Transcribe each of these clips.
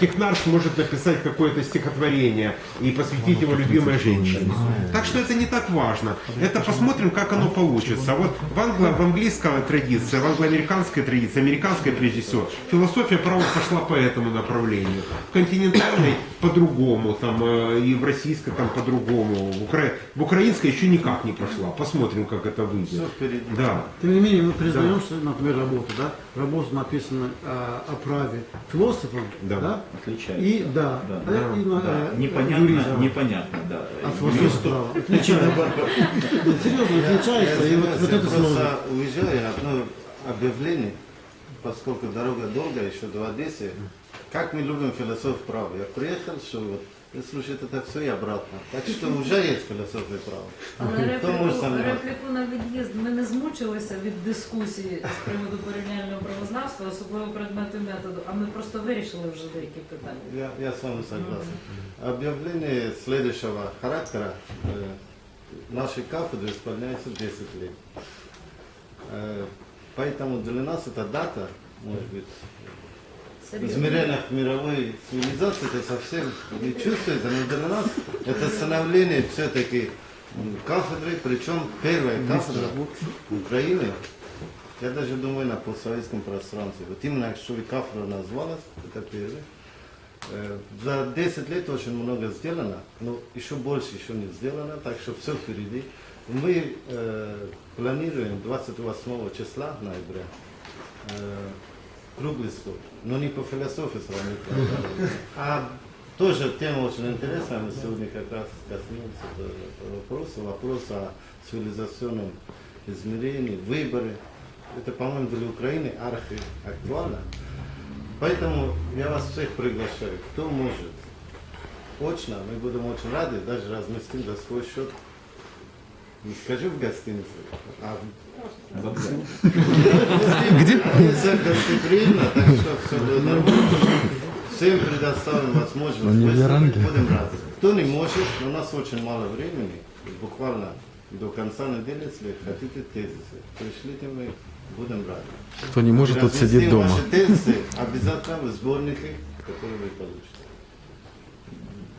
Технар сможет написать какое-то стихотворение и посвятить его любимой женщине. Так что это не так важно. Это посмотрим, как оно получится. Вот в, англо- в английской традиции, в англоамериканской традиции, американской прежде всего, философия права пошла по этому направлению. В континентальной по-другому, там, э, и в российской там по-другому. В, укра- в украинской еще никак не пошла. Посмотрим, как это выйдет. Все впереди. Да. Тем не менее, мы признаем, что, например, работа, да, работа написана э, о праве философом, Да. да, Отличается. и да, Да. э, и Да, э, непонятно, юризм. непонятно, да. А право отличается. Нет, серьезно, отличается. И вот, вот Я это сложно. просто уезжаю, одно объявление, поскольку дорога долгая, еще до Одессы, как мы любим философ права. Я приехал, что вот, я слушаю это все и обратно. Так что уже есть философия права. Але Хто може репліку, сам репліку на від'їзд ми не змучилися від дискусії з приводу порівняльного правознавства, особливо предмету методу, а ми просто вирішили вже деякі питання. Я, я с вами согласен. Объявление следующего характера. Э, нашей кафедры исполняется 10 лет. Э, поэтому для нас эта дата, может быть, в Серйозно. измерениях мировой цивилизации это совсем не чувствуется, но для нас это становление все-таки кафедры, причем первая кафедра Украины, я даже думаю, на постсоветском пространстве. Вот именно, что и кафедра назвалась, это первое. Э, За 10 лет очень много сделано, но еще больше еще не сделано, так что все впереди. Мы э, планируем 28 числа ноября э, круглый стол, но не по философии с вами, а тоже тема очень интересная, мы сегодня как раз коснулись этого вопроса, вопрос о цивилизационном измерении, выборы. Это, по-моему, для Украины архи актуально. Поэтому я вас всех приглашаю, кто может. Очно, мы будем очень рады, даже разместим за свой счет. Не скажу в гостинице, а Где? Все гостеприимно, так что все будет нормально. Всем предоставим возможность выступить, будем рады. Кто не может, у нас очень мало времени, буквально до конца недели, если хотите тезисы, пришлите мы, будем рады. Кто не может, тот сидит дома. ваши тезисы обязательно в сборнике, который вы получите.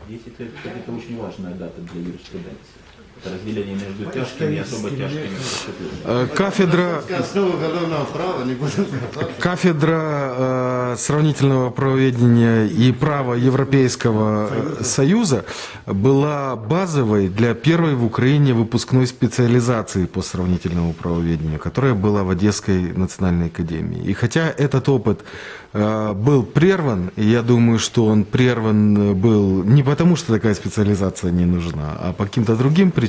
10 лет, это очень важная дата для юриспруденции. Это разделение между тяжкими и особо тяжкими преступлениями. Э, Кафедра, Основа уголовного права, не будем кафедра э, сравнительного правоведения и права Европейского Союза была базовой для первой в Украине выпускной специализации по сравнительному правоведению, которая была в Одесской национальной академии. И хотя этот опыт э, был прерван, и я думаю, что он прерван э, был не потому, что такая специализация не нужна, а по каким-то другим причинам.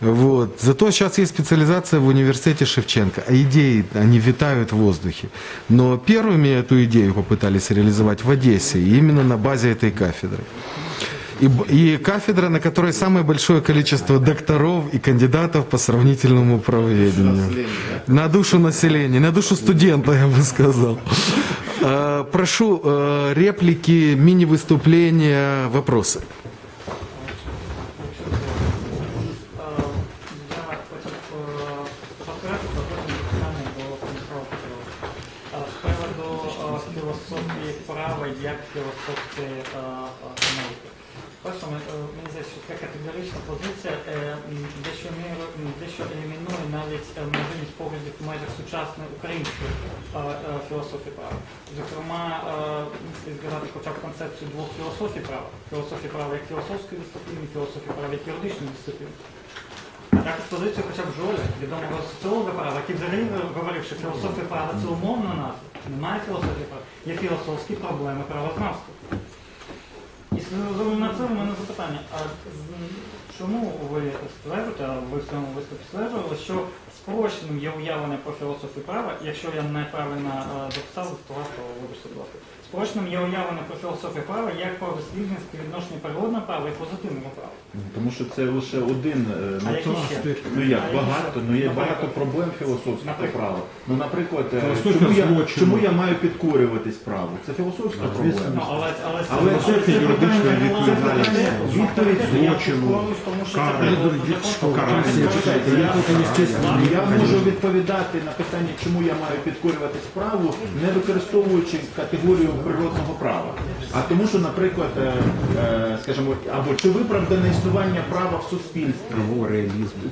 Вот. Зато сейчас есть специализация в университете Шевченко. А идеи, они витают в воздухе. Но первыми эту идею попытались реализовать в Одессе, именно на базе этой кафедры. И, и кафедра, на которой самое большое количество докторов и кандидатов по сравнительному правоведению. На душу населения, на душу студента, я бы сказал. Э, Прошу э, реплики, мини-выступления, вопросы. Як юридичної дисципліни. А також позицію хоча б Жоля, відомого соціолога права, який взагалі говорив, що філософія права це умовна назва. Немає філософії права. Є філософські проблеми правознавства. І на це в мене запитання. А чому ви стверджуєте, а ви в цьому виступі стверджували, що спрощеним є уявлення про філософію права, якщо я неправильно е, записав, вас, то вибачте, будь ласка. Спрощеним є уявлення про філософію права як про дослідження співвідношення природного права і позитивного права. Тому що це лише один, е, А ну, які ще? ну як, А багато, ну є Наприклад? багато проблем філософського Наприклад? права. Ну, наприклад, е, Філософія чому я, злочину. чому я маю підкорюватись праву? Це філософська Ну, проблема. але, але, Але але це це юридична питання відповідальність. Відповідь злочину, тому що це. Ну, Я можу відповідати на питання, чому я маю підкорюватись праву, не використовуючи категорію природного права, а тому, що, наприклад, е, е, скажімо, або чи виправдане існування права в суспільстві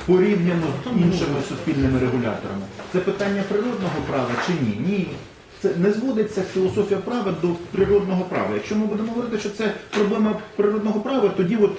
порівняно з іншими суспільними регуляторами. Це питання природного права чи ні? Ні. Це не зводиться філософія права до природного права. Якщо ми будемо говорити, що це проблема природного права, тоді от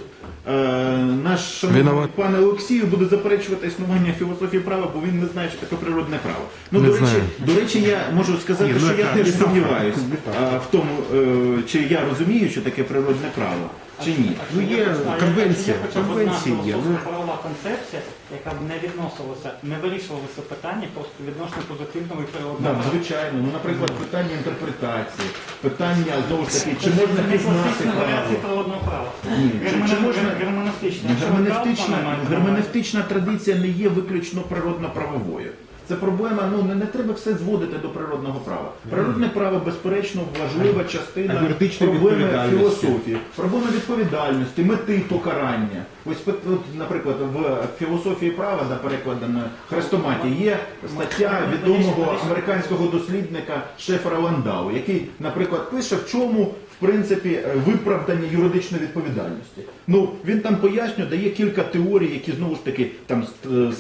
наш шановний Виноват. пане Олексію буде заперечувати існування філософії права, бо він не знає, що таке природне право. Ну Не до речі, знаю. до речі, я можу сказати, Ні, ну, що я теж сумніваюся в тому, е, чи я розумію, що таке природне право, чи ні. Ну, є конвенція, конвенції є, ну. Концепція, яка б не відносилася, не вирішувалося питання просто відносно позитивного і природного. Так, звичайно. Ну, наприклад, питання інтерпретації, питання знову ж таки, чи можна не пізнати класична варіація право. природного права. Ні, чи- чи можна- Герменевтична. Якщо ви Герменевтична, Кауфмана маєте на увазі, герменевтична традиція не є виключно природно-правовою. Це проблема, ну не, не треба все зводити до природного права. Природне право, безперечно, важлива частина юридичної проблеми відповідальності? філософії, проблеми відповідальності, мети покарання. Ось, от, наприклад, в філософії права, да, перекладено Хрестоматі, є стаття відомого американського дослідника Шефера Ландау, який, наприклад, пише, в чому принципі е, виправдання юридичної відповідальності. Ну він там пояснює, дає кілька теорій, які знову ж таки там е,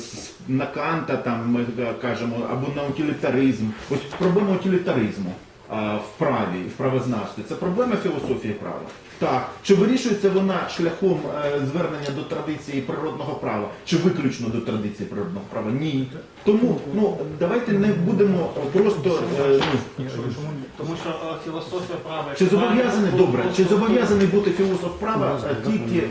на Канта, там ми е, кажемо, або на утилітаризм. Ось проблема утилітаризму в праві і в правознавстві. Це проблема філософії права. Так, чи вирішується вона шляхом е, звернення до традиції природного права, чи виключно до традиції природного права? Ні. Тому ну давайте не будемо просто ну, Тому що е, філософія права... чи зобов'язаний добре, чи зобов'язаний бути філософ права е, тільки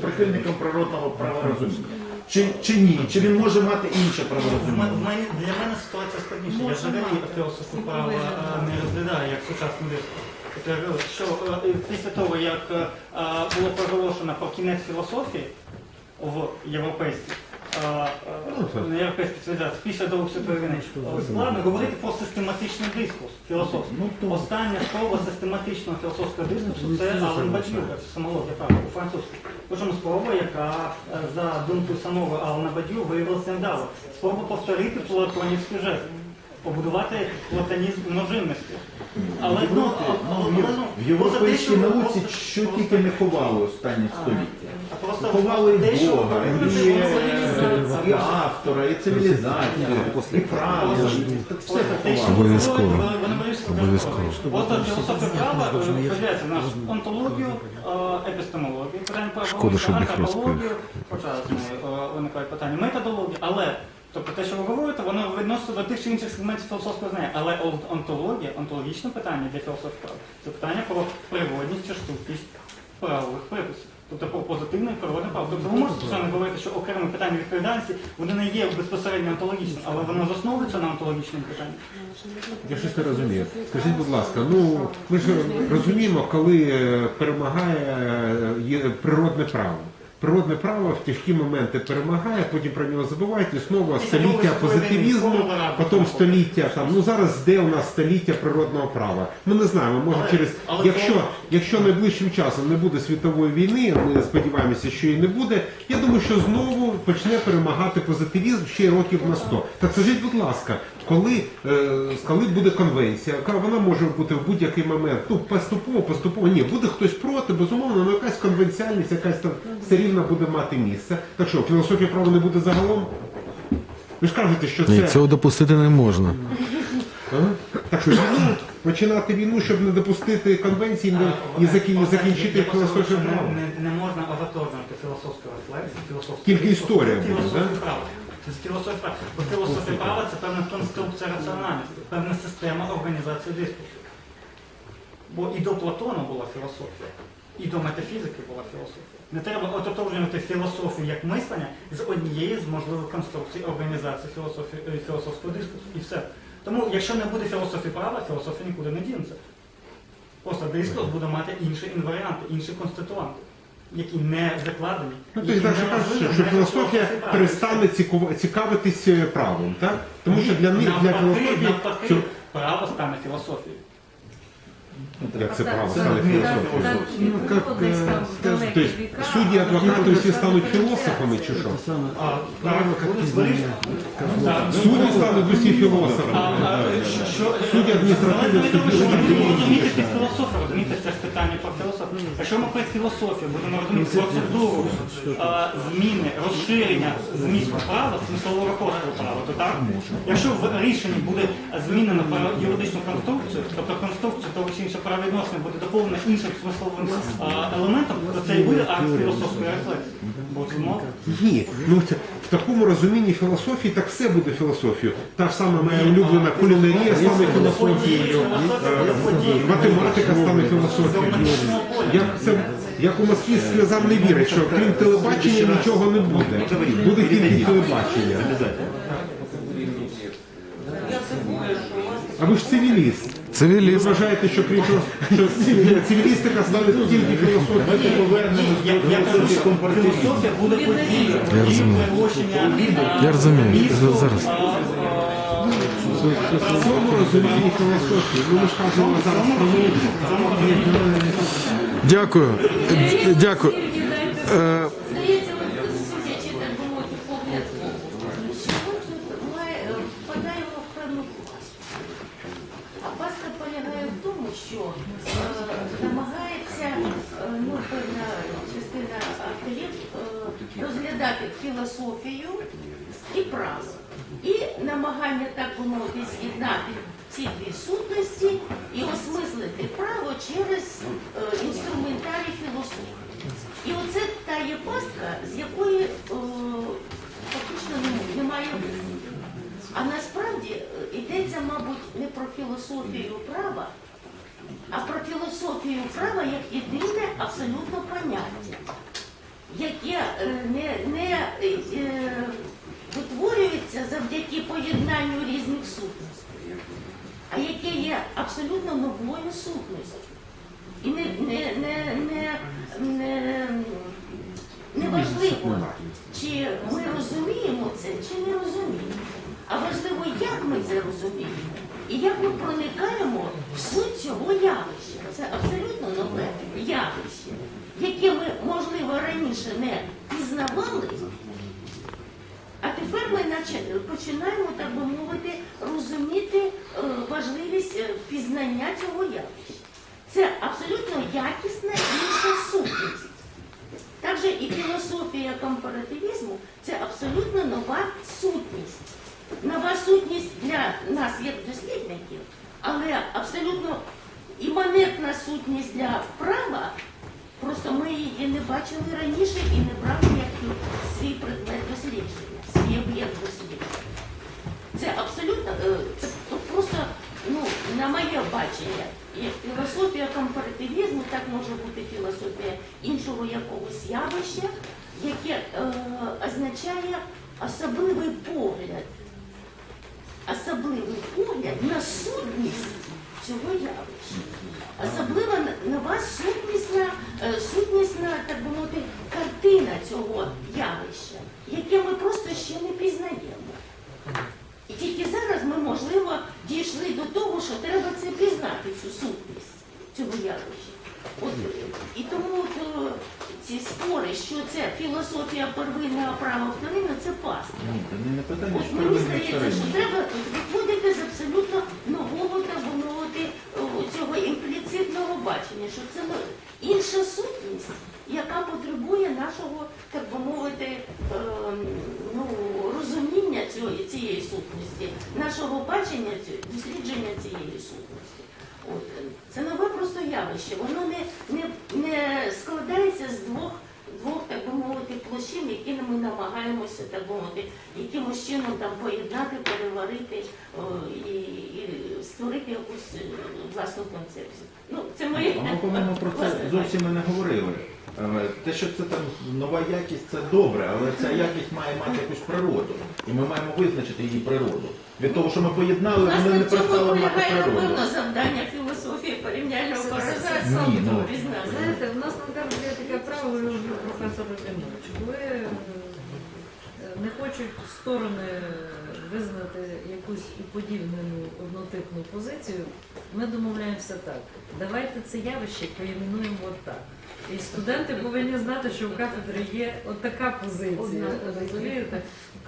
прихильником природного права розуміння? Чи, чи ні? Чи він може мати інше право? праворозуміння? в мене- Для мене ситуація складніша. Я Може взагалі мати. філософію права е, не розглядаю як сучасну. От я говорю, Що е, після того, як е, е, було проголошено про кінець філософії в європейській, е, е, на європейській після Другої світової війни, складно говорити про систематичний дискурс філософський. Ну, то- Остання спроба систематичного філософського дискурсу це Ален Бадью, самологія права у французькій. Причому спроба, яка е, за думкою самого Алана Бадью виявилася недавно. Спроба повторити платонівський жест, побудувати платонізм множинності. Але знову Ну, в європейській науці що тільки не ховали останні століття. Ховали і Бога, і, автора, і цивілізацію, і право. Все це. Обов'язково. Просто філософія права поділяється на онтологію, е, епістемологію, Шкода, що їх антропологію, хоча з нею е, виникають питання методології, але Тобто те, що ви говорите, воно відноситься до тих чи інших сегментів філософського знання. Але онтологія, онтологічне питання для філософії права це питання про природність чи штучність правових приписів. Тобто про позитивне і природне право. Тобто ви можете звичайно говорити, що окреме питання відповідальності вони не є безпосередньо онтологічним, але воно засновується на онтологічному питанні. Я щось не розумію. Скажіть, будь ласка, ну ми ж розуміємо, коли е, перемагає е, природне право. Природне право в тяжкі моменти перемагає, потім про нього забувають, і знову століття позитивізму, потім століття там. Ну зараз де у нас століття природного права? Ми не знаємо. Може через якщо, якщо найближчим часом не буде світової війни, ми сподіваємося, що її не буде. Я думаю, що знову почне перемагати позитивізм ще років на 100. Так скажіть, будь ласка, коли, е, коли буде конвенція, яка вона може бути в будь-який момент, ну поступово, поступово, ні, буде хтось проти, безумовно, але якась конвенціальність, якась там все рівно буде мати місце. Так що, філософія права не буде загалом? Ви ж кажете, що Ні, це. цього допустити не можна. Ага. Так що війну, починати війну, щоб не допустити конвенції не, і закін- закінчити філософію права. Не, не можна аваторнути філософську рефлексію, філософську Тільки історія буде, да? права. Це філософія права. Бо філософія права це певна конструкція раціональності, певна система організації дискусу. Бо і до Платона була філософія, і до метафізики була філософія. Не треба ототожнювати філософію як мислення з однієї з можливих конструкцій організації е, філософського дискусу. І все. Тому, якщо не буде філософії права, філософія нікуди не дінеться. Просто дискурс буде мати інші інваріанти, інші конституанти, які не закладені. Ну, тобто так не що філософія перестане цікавитись е, правом, так? Тому що для них, для навпаки, філософії, навпаки, право стане філософією. Як це Так, право так, стане так, філософією? так, Ну, було как, десь э, там в скажем, далекі То есть віка, судьи, а адвокаты потім все станут почали философами, чи що? Это самое, А, право как признание. Так. Судьи станут усі філософами. А, а, що- що- Судді адміністративних Залежно від того, судів що ми будемо будуть розуміти інші. під філософію, розумієте, це ж питання про філософію. Якщо ми про філософію будемо розуміти процедуру а, зміни, розширення змісту права, смислового простору права, то так. Якщо в рішенні буде змінено юридичну конструкцію, тобто конструкцію того чи іншого правовідношення буде доповнено іншим смисловим а, елементом, то це і буде акт філософської рефлексії. Ні, ну в такому розумінні філософії так все буде філософією. Та ж сама моя улюблена кулінарія стане філософією, е, математика стане філософією. Як це як у Москві сльозам не вірить, що крім телебачення нічого не буде. Буде тільки телебачення. А ви ж цивіліст. Ви вважаєте, що крім того, що цивілістика стане тільки філософією? Давайте повернемось до філософії філософія буде подією. Я розумію. Я розумію. Зараз. В цьому розумінні філософії. Ну ми ж кажемо зараз про науку. Дякую. Дякую. Здається, от судячи, так би погляд, ми тут має, впадаємо в певну пастку. А полягає в тому, що намагається певна частина авторів розглядати філософію і право. І намагання, так би мовити, з'єднати ці дві сутності і осмислити право через е, інструментарій філософії. І оце та є пастка, з якої е, фактично нем- немає виходу. А насправді е, йдеться, мабуть, не про філософію права, а про філософію права як єдине абсолютно поняття, яке е, не, не е, е, витворюється завдяки поєднанню різних сутностей, а яке є абсолютно новою сутністю. І не, не, не, не, не, не важливо, чи ми розуміємо це, чи не розуміємо. А важливо, як ми це розуміємо і як ми проникаємо в суть цього явища. Це абсолютно нове явище, яке ми, можливо, раніше не пізнавали, а тепер ми наче починаємо, так би мовити, розуміти е, важливість е, пізнання цього явища. Це абсолютно якісна інша сутність. Так же і філософія компаративізму це абсолютно нова сутність. Нова сутність для нас, як дослідників, але абсолютно іманентна сутність для права. Просто ми її не бачили раніше і не брали як свій предмет дослідження, свій об'єкт дослідження. Це абсолютно, е, це просто, ну, на моє бачення, і філософія компаративізму, так може бути філософія іншого якогось явища, яке е, означає особливий погляд, особливий погляд на сутність цього явища. Особлива н- нова сутнісна, е, сутнісна, так би мовити, картина цього явища, яке ми просто ще не пізнаємо. І тільки зараз ми, можливо, дійшли до того, що треба це пізнати, цю сутність цього явища. Е, і тому е, ці спори, що це філософія первинна, а право вторинна, це пастка. Ні, це не питання, От мені здається, що треба виходити з абсолютно нового, так би мовити, цього імпліцитного бачення, що це інша сутність, яка потребує нашого, так би мовити, ем, ну, розуміння цієї сутності, нашого бачення, дослідження цієї сутності. Це нове просто явище. Воно не, не, не складається з двох, двох, так би мовити, площин, які ми намагаємося, так би мовити, якимось чином там поєднати, переварити о, і, і створити якусь е, власну концепцію. Ну, це моє. Ми, по-моєму, про це зовсім не говорили. Е, Те, що це там нова якість, це добре, але ця якість має мати якусь природу. І ми маємо визначити її природу. Від того, що ми поєднали, вони не перестали мати природу. напевно, завдання філософії порівняльного процесу. Ні, ну. Знаєте, у нас на кафедрі є таке правило професора Демович. Коли е, не хочуть сторони визнати якусь уподібнену однотипну позицію, ми домовляємося так. Давайте це явище поіменуємо отак. І студенти повинні знати, що в кафедрі є отака позиція. Розумієте?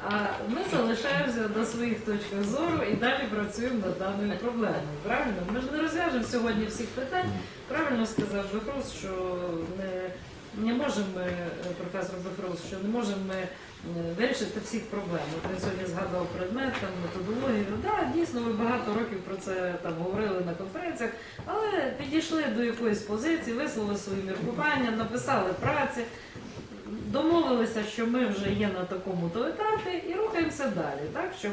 А ми залишаємося на своїх точках зору і далі працюємо над даною проблемою. Правильно? Ми ж не розв'яжемо сьогодні всіх питань. Правильно сказав Бехрус, що не, не можемо ми, е, професор Бехрус, що не можемо ми е, вирішити всіх проблем. От він сьогодні згадав предмет, там, методологію. Так, да, дійсно, ви багато років про це там говорили на конференціях, але підійшли до якоїсь позиції, висловили свої міркування, написали праці. Домовилися, що ми вже є на такому то етапі і рухаємося далі, так щоб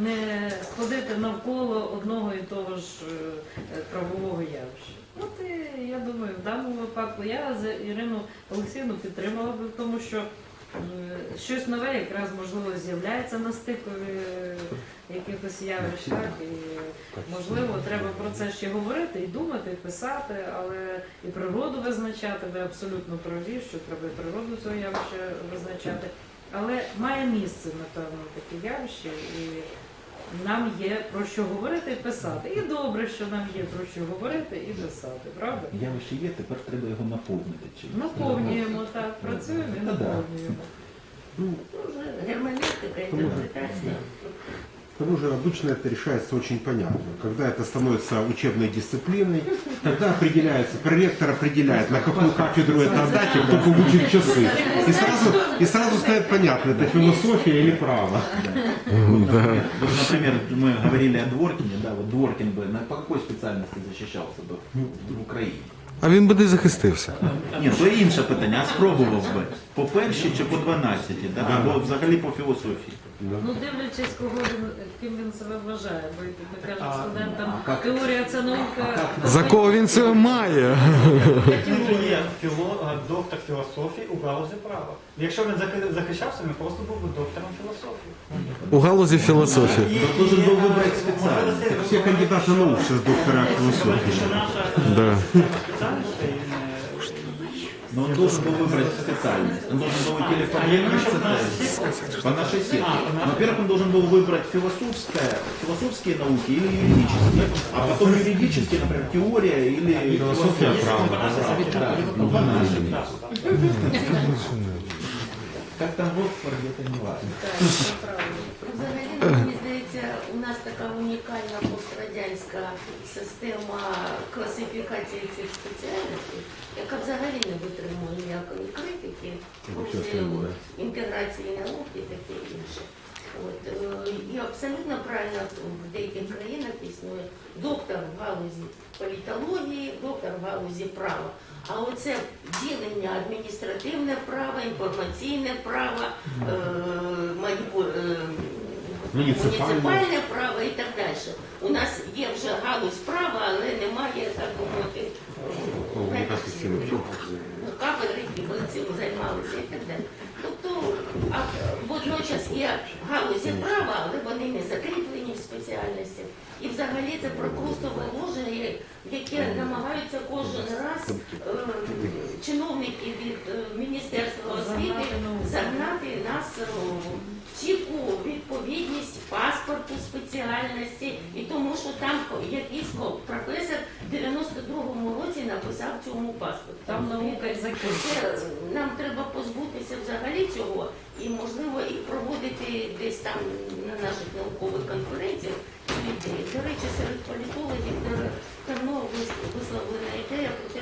не ходити навколо одного і того ж е, правового явища. От і я думаю, в даному випадку я за Ірину Олексійовну підтримала би в тому, що е, щось нове якраз можливо з'являється на стикові е, якихось явищ, так і можливо треба про це ще говорити і думати, і писати, але і природу визначати. Ви абсолютно праві, що треба і природу цього явища визначати. Але має місце, напевно, таке явище, і нам є про що говорити і писати. І добре, що нам є про що говорити і писати, правда? Я лише є, тепер треба його наповнити Чи... Наповнюємо так, працюємо і Ну, наповнюємо. Уже герменевтика, интерпретация. К тому же обычно это решается очень понятно. Когда это становится учебной дисциплиной, тогда определяется, проректор определяет, на какую кафедру это отдать и кто получит часы. И сразу, и сразу станет понятно, это философия или право. Вот, например, мы говорили о Дворкине, да, вот Дворкин бы на, по какой специальности защищался бы в Україні? А він би не захистився. Ні, то інше питання, а спробував би по першій чи по дванадцятій, да? або взагалі по філософії. Ну, дивлячись, кого він, ким він себе вважає, бо ми кажемо студентам, а як- теорія це наука. За кого він це має? Він же є філо, е, доктор філософії у галузі права. Якщо він заки- захищався, він просто був би доктором філософії. У галузі філософії. І- Хто должен і, був е, вибрати спеціальність? це- Все кандидаты наук сейчас доктора философии. наша Да. не Но он должен был выбрать специальность. Он должен был идти или по А нас 12 по нашей сетке. А, Во-первых, он должен был выбрать философское, философские науки или юридические. А потом юридические, например, теория или Философия права. ну, нашей. так, так. Как там в Оксфорде, это не важно. Така унікальна пострадянська система класифікації цих спеціальностей, яка взагалі не витримує ніякої критики, інтеграції наук і таке інше. От, і абсолютно правильно в деяких країнах існує доктор в галузі політології, доктор в галузі права. А оце ділення адміністративне право, інформаційне право, е, маніпу- е, Муніципальне. муніципальне право і так далі. У нас є вже галузь права, але немає, так мовити, ну, кафедри, які би цим займалися і так далі. Тобто, а водночас є галузі права, але вони не закріплені в спеціальності. І взагалі це прокрустове ложе, яке намагаються кожен раз е, чиновники від е, Міністерства освіти Загнати загнати нас е, в чітку відповідність паспорту спеціальності і тому, що там якийсь професор в 92-му році написав цьому паспорт. Там наука і закінчується. нам треба позбутися взагалі цього і можливо і проводити десь там на наших наукових конференціях. До речі, серед політологів дав- давно висловлена ідея про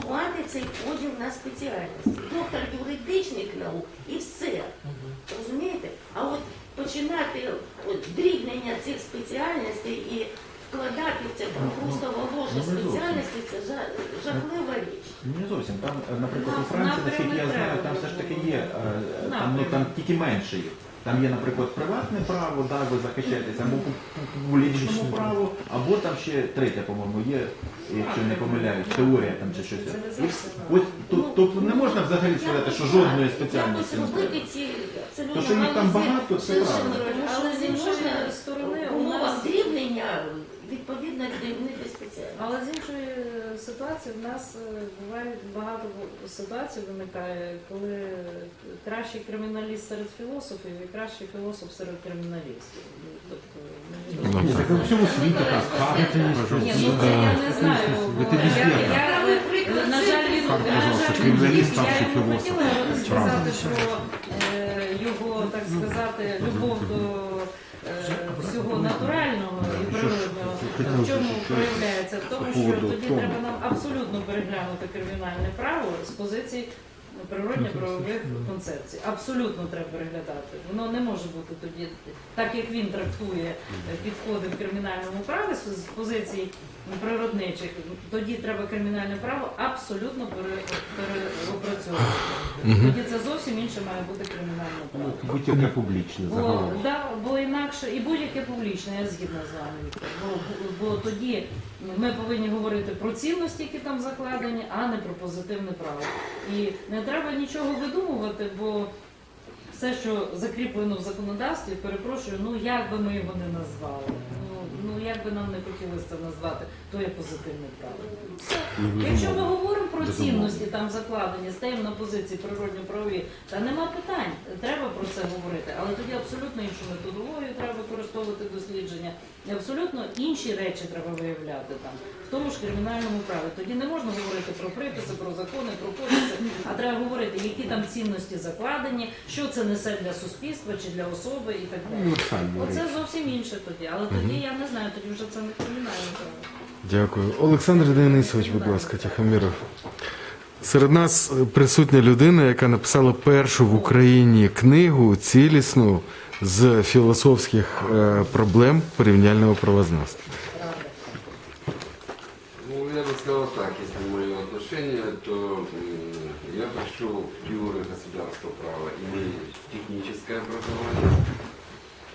скасувати цей поділ на спеціальності. Доктор юридичних наук і все. Розумієте? А от починати от, дрібнення цих спеціальностей і вкладати в це прохрустово ложе спеціальності це жа- жахлива річ. Не зовсім. Там, е, наприклад, у Франції, наскільки я знаю, там все ж таки є, е, там, ну, там тільки менше їх. Там є, наприклад, приватне право, да, ви захищаєтеся, або по публічному праву, або там ще третє, по-моєму, є, якщо не помиляюсь, теорія там чи щось. Ось, то- Тобто не можна взагалі сказати, що жодної спеціальності Якось не робити треба. ці абсолютно То, що їх там багато, це правда. Але з іншої можна сторони відповідно керівника спеціальності. Але з іншої е, ситуації в нас е, буває багато ситуацій виникає, коли кращий криміналіст серед філософів і кращий філософ серед криміналістів. Ну, Тобто. Так так. Не Ні, ну це я не знаю. везде я, так. я, на жаль, він на пожалуйста, жаль, криміналіст, я старший йому філософ. хотіла сказати про е, його, так сказати, любов до всього натурального і природного. В чому проявляється? В тому, що тоді треба нам абсолютно переглянути кримінальне право з позиції природньо-правових концепцій. Абсолютно треба переглядати. Воно не може бути тоді, так як він трактує е, підходи в кримінальному праві з позицій природничих, тоді треба кримінальне право абсолютно переопрацьовувати. Тоді це зовсім інше має бути кримінальне право. Ну, Будь-яке публічне Бо, да, бо інакше і будь-яке публічне, я згідна з вами. Бо, бо тоді ми повинні говорити про цінності, які там закладені, а не про позитивне право. І не треба нічого видумувати, бо все, що закріплено в законодавстві, перепрошую, ну як би ми його не назвали. Ну, ну як би нам не хотілося це назвати, то є позитивне право. Якщо ми говоримо про цінності там закладені, стаємо на позиції природньо-правові, та нема питань, треба про це говорити, але тоді абсолютно іншу методологію треба використовувати дослідження, і абсолютно інші речі треба виявляти там, в тому ж кримінальному праві. Тоді не можна говорити про приписи, про закони, про кодекси, а треба говорити, які там цінності закладені, що це несе для суспільства чи для особи і так далі. Оце зовсім інше тоді, але тоді я не знаю, тоді вже це не кримінальне право. Дякую. Олександр Денисович, будь ласка, Тихоміров. Серед нас е, присутня людина, яка написала першу в Україні книгу цілісну з філософських е, проблем порівняльного правознавства. Ну, я бы сказал так, если мое отношение, то м, я пришел в теорию государства права, имея техническое образование.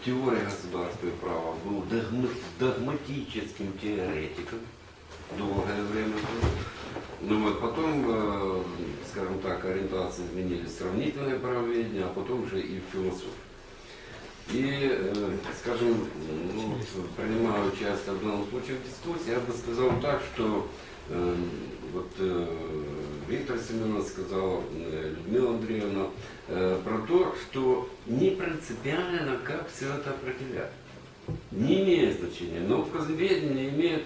Теории государства и права был догма- догматическим теоретиком. Долгое время. Ну вот потом, э, скажем так, ориентации изменились сравнительное правоведение, а потом уже и в философию. И, э, скажем, ну, принимая участие в данном случае в дискуссии, я бы сказал так, что э, вот Виктор Семенович сказал, э, Людмила Андреевна, э, про то, что не принципиально, как все это определять. Не имеет значения, но в казноведении имеет